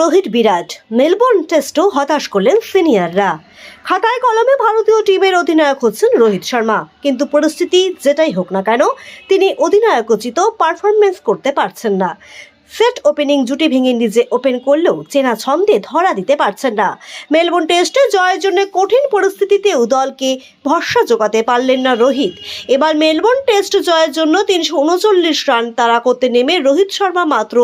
রোহিত বিরাট। Melbourne টেস্টও হতাশ করলেন সিনিয়ররা। খাতায় কলমে ভারতীয় টিমের অধিনায়ক হচ্ছেন রোহিত শর্মা। কিন্তু পরিস্থিতি যেটাই হোক না কেন, তিনি অধিনায়কোচিত পারফরমেন্স করতে পারছেন না। সেট ওপেনিং জুটি ভেঙে নিজে ওপেন করলেও চেনা ছন্দে ধরা দিতে পারছেন না। মেলবোর্ন টেস্টে জয়ের জন্য কঠিন পরিস্থিতিতেও দলকে ভরসা জোগাতে পারলেন না রোহিত। এবার মেলবোর্ন টেস্ট জয়ের জন্য তিনশো উনচল্লিশ রান তাড়া করতে নেমে রোহিত শর্মা মাত্র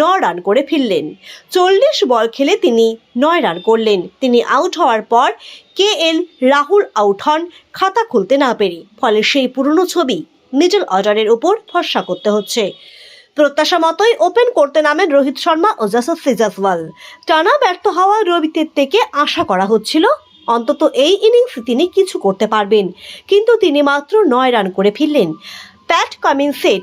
ন রান করে ফিরলেন। চল্লিশ বল খেলে তিনি নয় রান করলেন। তিনি আউট হওয়ার পর কে এল রাহুল আউট হন, খাতা খুলতে না পেরে। ফলে সেই পুরনো ছবি মিডল অর্ডারের উপর ভরসা করতে হচ্ছে। প্রত্যাশা মতোই ওপেন করতে নামেন রোহিত শর্মা ও জাসপ্রীত সিজাসওয়াল। টানা ব্যর্থ হওয়া রবিতের থেকে আশা করা হচ্ছিল, অন্তত এই ইনিংস তিনি কিছু করতে পারবেন। কিন্তু তিনি মাত্র নয় রান করে ফিরলেন। প্যাট কামিন্সের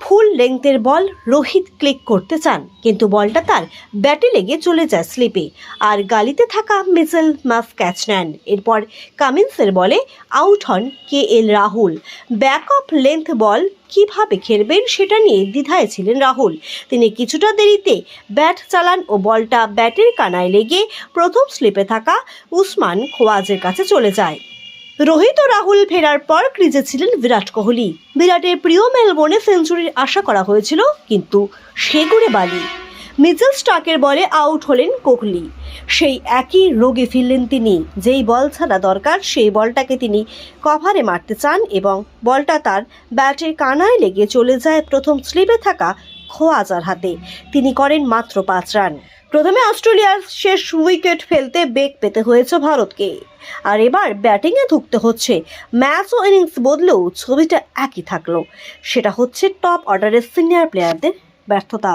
ফুল লেংথের বল রোহিত ক্লিক করতে চান, কিন্তু বলটা তার ব্যাটে লেগে চলে যায় স্লিপে। আর গালিতে থাকা মিসেল মাফ ক্যাচ নেন এরপর কামিন্সের বলে আউট হন K L Rahul. Back of length ball কীভাবে খেলবেন সেটা নিয়ে দ্বিধায় ছিলেন রাহুল। তিনি কিছুটা দেরিতে ব্যাট চালান ও বলটা ব্যাটের কানায় লেগে প্রথম স্লিপে থাকা উসমান খোয়াজের কাছে চলে যায়। রোহিত ও রাহুল ফেরার পর ক্রিজে ছিলেন বিরাট কোহলি। বিরাটের প্রিয় মেলবোর্নে সেঞ্চুরির আশা করা হয়েছিল, কিন্তু সেগুড়ে বালি। মিচেল স্টাকের বলে আউট হলেন কোহলি। সেই একই রোগে ফিরলেন তিনি, যেই বল ছাড়া দরকার সেই বলটাকে তিনি কভারে মারতে চান এবং বলটা তার ব্যাটের কানায় লেগে চলে যায় প্রথম স্লিপে থাকা খোয়াজার হাতে। তিনি করেন মাত্র পাঁচ রান। প্রথমে অস্ট্রেলিয়ার শেষ উইকেট ফেলতে বেগ পেতে হয়েছে ভারতকে। আর এবার ব্যাটিংয়ে ধুকতে হচ্ছে। ম্যাচ ও ইনিংস বদলেও ছবিটা একই থাকল। সেটা হচ্ছে টপ অর্ডারের সিনিয়র প্লেয়ারদের ব্যর্থতা।